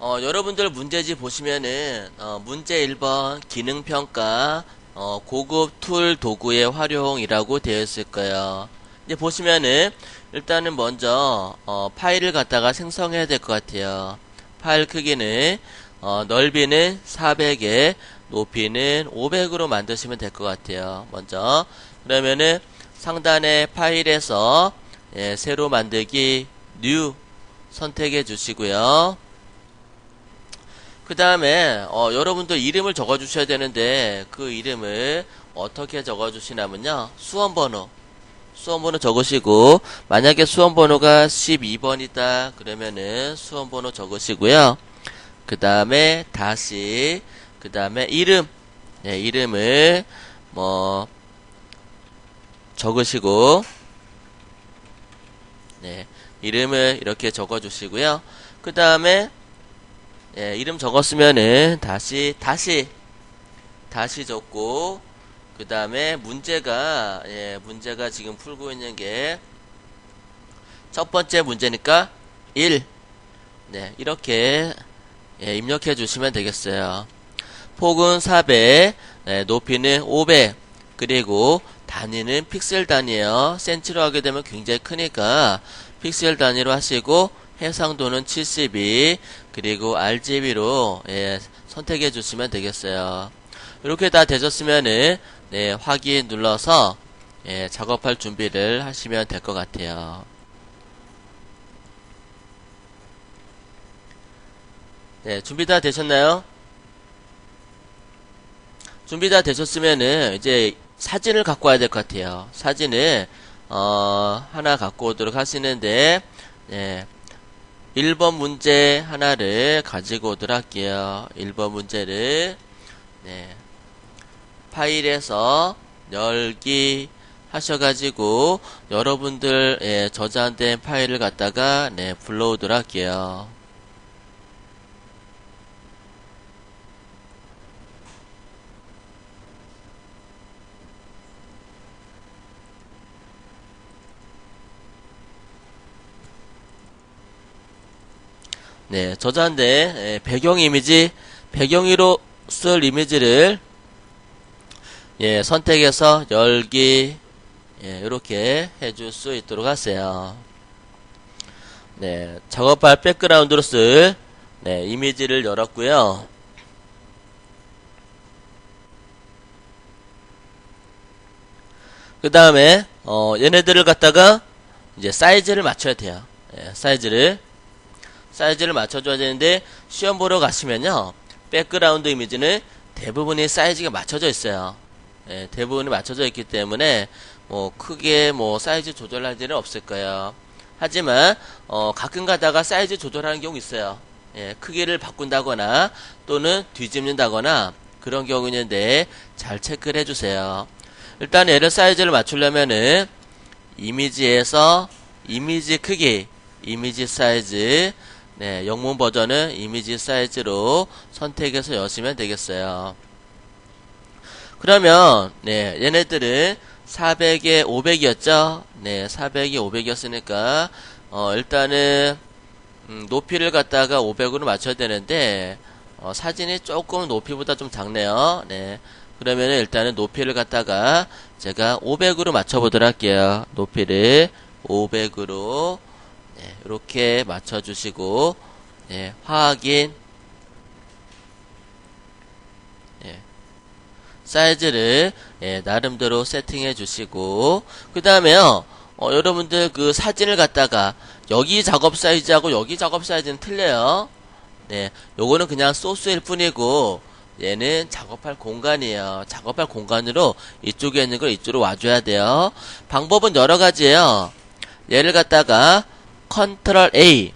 어, 여러분들 문제지 보시면은 어, 문제 1번 기능평가 어, 고급 툴 도구의 활용이라고 되어 있을 거예요. 이제 보시면은 일단은 먼저 어, 파일을 갖다가 생성해야 될 것 같아요. 파일 크기는 어, 넓이는 400에 높이는 500으로 만드시면 될 것 같아요. 먼저 그러면은 상단의 파일에서 예, 새로 만들기 new 선택해 주시고요. 그 다음에 어, 여러분들 이름을 적어 주셔야 되는데 그 이름을 어떻게 적어 주시냐면요. 수험번호. 수험번호 적으시고 만약에 수험번호가 12번이다 그러면은 수험번호 적으시고요. 그 다음에 다시 그 다음에 이름. 네, 이름을 뭐 적으시고 네 이름을 이렇게 적어 주시고요. 그 다음에 예, 이름 적었으면은 다시 다시 다시 적고 그 다음에 문제가 예, 문제가 지금 풀고 있는 게 첫 번째 문제니까 1 네, 이렇게 예, 입력해 주시면 되겠어요. 폭은 400, 네, 높이는 500, 그리고 단위는 픽셀 단위에요. 센치로 하게 되면 굉장히 크니까 픽셀 단위로 하시고 해상도는 72, 그리고 RGB로 예, 선택해 주시면 되겠어요. 이렇게 다 되셨으면은 네, 확인 눌러서 예, 작업할 준비를 하시면 될 것 같아요. 네, 준비 다 되셨나요? 준비 다 되셨으면은 이제 사진을 갖고 와야 될 것 같아요. 사진을 어, 하나 갖고 오도록 하시는데 네, 1번 문제 하나를 가지고 오도록 할게요. 1번 문제를 네, 파일에서 열기 하셔가지고 여러분들 예, 저장된 파일을 갖다가 네, 불러오도록 할게요. 네, 저장된 예, 배경 이미지, 배경으로 쓸 이미지를 예, 선택해서 열기 예, 이렇게 해줄 수 있도록 하세요. 네, 작업할 백그라운드로 쓸 네, 이미지를 열었고요. 그 다음에 어, 얘네들을 갖다가 이제 사이즈를 맞춰야 돼요. 예, 사이즈를 사이즈를 맞춰줘야 되는데 시험 보러 가시면요 백그라운드 이미지는 대부분이 사이즈가 맞춰져 있어요. 예, 대부분이 맞춰져 있기 때문에 뭐 크게 뭐 사이즈 조절할 일은 없을 거예요. 하지만 어, 가끔 가다가 사이즈 조절하는 경우 있어요. 예, 크기를 바꾼다거나 또는 뒤집는다거나 그런 경우 있는데 잘 체크를 해주세요. 일단 얘를 사이즈를 맞추려면은 이미지에서 이미지 크기, 이미지 사이즈, 네, 영문 버전은 이미지 사이즈로 선택해서 여시면 되겠어요. 그러면 네, 얘네들은 400에 500이었죠? 네, 400이 500이었으니까 어, 일단은 음, 높이를 갖다가 500으로 맞춰야 되는데 어, 사진이 조금 높이보다 좀 작네요. 네. 그러면 일단은 높이를 갖다가 제가 500으로 맞춰보도록 할게요. 높이를 500으로 네, 이렇게 맞춰주시고 네, 확인. 네, 사이즈를 예, 나름대로 세팅해 주시고 그 다음에요 어, 여러분들 그 사진을 갖다가 여기 작업 사이즈하고 여기 작업 사이즈는 틀려요. 네 요거는 그냥 소스일 뿐이고 얘는 작업할 공간이에요. 작업할 공간으로 이쪽에 있는 걸 이쪽으로 와줘야 돼요. 방법은 여러 가지예요. 얘를 갖다가 컨트롤 A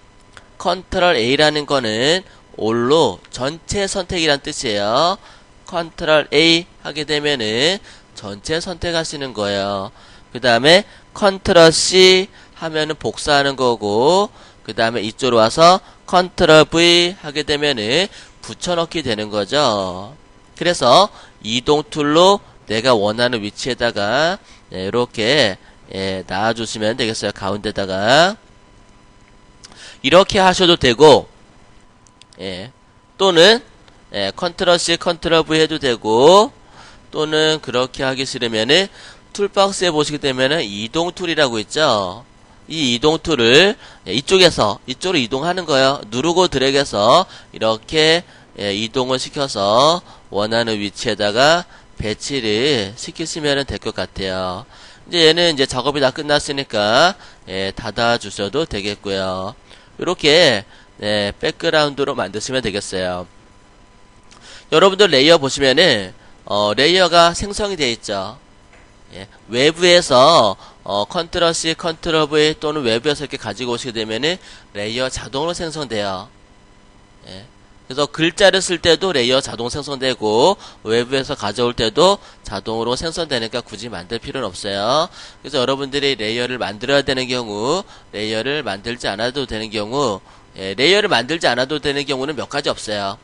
컨트롤 A라는 거는 올로 전체 선택이란 뜻이에요. 컨트롤 A 하게 되면은 전체 선택하시는 거예요. 그 다음에 컨트롤 C 하면은 복사하는 거고 그 다음에 이쪽으로 와서 컨트롤 V 하게 되면은 붙여넣기 되는 거죠. 그래서 이동 툴로 내가 원하는 위치에다가 네, 이렇게 예, 놔주시면 되겠어요. 가운데다가 이렇게 하셔도 되고 예. 또는 예, 컨트롤 C, 컨트롤 V 해도 되고 또는 그렇게 하기 싫으면은 툴박스에 보시게 되면은 이동 툴이라고 있죠. 이 이동 툴을 예, 이쪽에서 이쪽으로 이동하는 거예요. 누르고 드래그해서 이렇게 예, 이동을 시켜서 원하는 위치에다가 배치를 시키시면 될 것 같아요. 이제 얘는 이제 작업이 다 끝났으니까 예, 닫아 주셔도 되겠고요. 이렇게 네, 백그라운드로 만드시면 되겠어요. 여러분들 레이어 보시면은 어, 레이어가 생성이 되어 있죠. 예, 외부에서 어, 컨트롤 C, 컨트롤 V 또는 외부에서 이렇게 가지고 오시게 되면은 레이어 자동으로 생성돼요. 예. 그래서 글자를 쓸 때도 레이어 자동 생성되고 외부에서 가져올 때도 자동으로 생성되니까 굳이 만들 필요는 없어요. 그래서 여러분들이 레이어를 만들어야 되는 경우, 레이어를 만들지 않아도 되는 경우, 예, 레이어를 만들지 않아도 되는 경우는 몇 가지 없어요.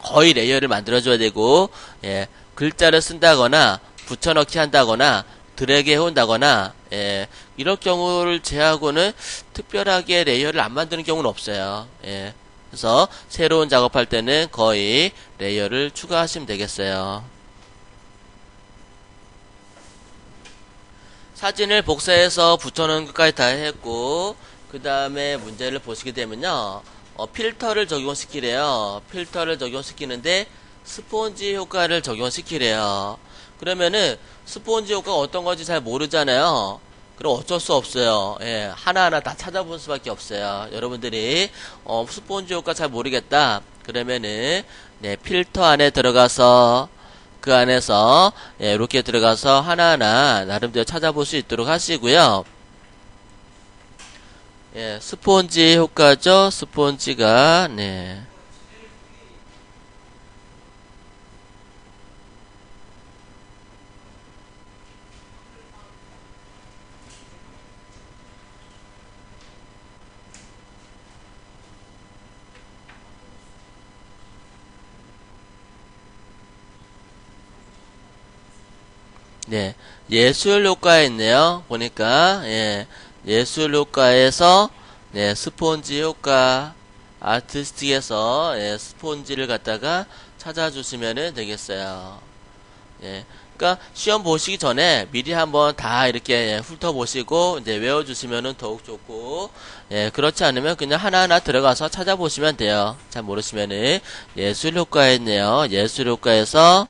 거의 레이어를 만들어줘야 되고, 예, 글자를 쓴다거나, 붙여넣기 한다거나, 드래그 해온다거나, 예, 이럴 경우를 제하고는 특별하게 레이어를 안 만드는 경우는 없어요. 예. 그래서 새로운 작업할 때는 거의 레이어를 추가하시면 되겠어요. 사진을 복사해서 붙여놓은 것까지 다 했고 그 다음에 문제를 보시게 되면요. 어, 필터를 적용시키래요. 필터를 적용시키는데 스폰지 효과를 적용시키래요. 그러면은 스폰지 효과가 어떤 건지 잘 모르잖아요 그럼 어쩔 수 없어요 예, 하나하나 다 찾아볼 수밖에 없어요 여러분들이 어, 스폰지 효과 잘 모르겠다 그러면은 네, 필터 안에 들어가서 그 안에서 예, 이렇게 들어가서 하나하나 나름대로 찾아볼 수 있도록 하시고요. 예, 스폰지 효과죠. 스폰지가 네. 네, 예술 효과에 있네요. 보니까 예, 예술 효과에서 네, 스폰지 효과 아티스틱에서 예, 스폰지를 갖다가 찾아주시면 되겠어요. 예, 그러니까 시험 보시기 전에 미리 한번 다 이렇게 예, 훑어보시고 이제 외워주시면 더욱 좋고 예, 그렇지 않으면 그냥 하나하나 들어가서 찾아보시면 돼요. 잘 모르시면은 예술 효과에 있네요. 예술 효과에서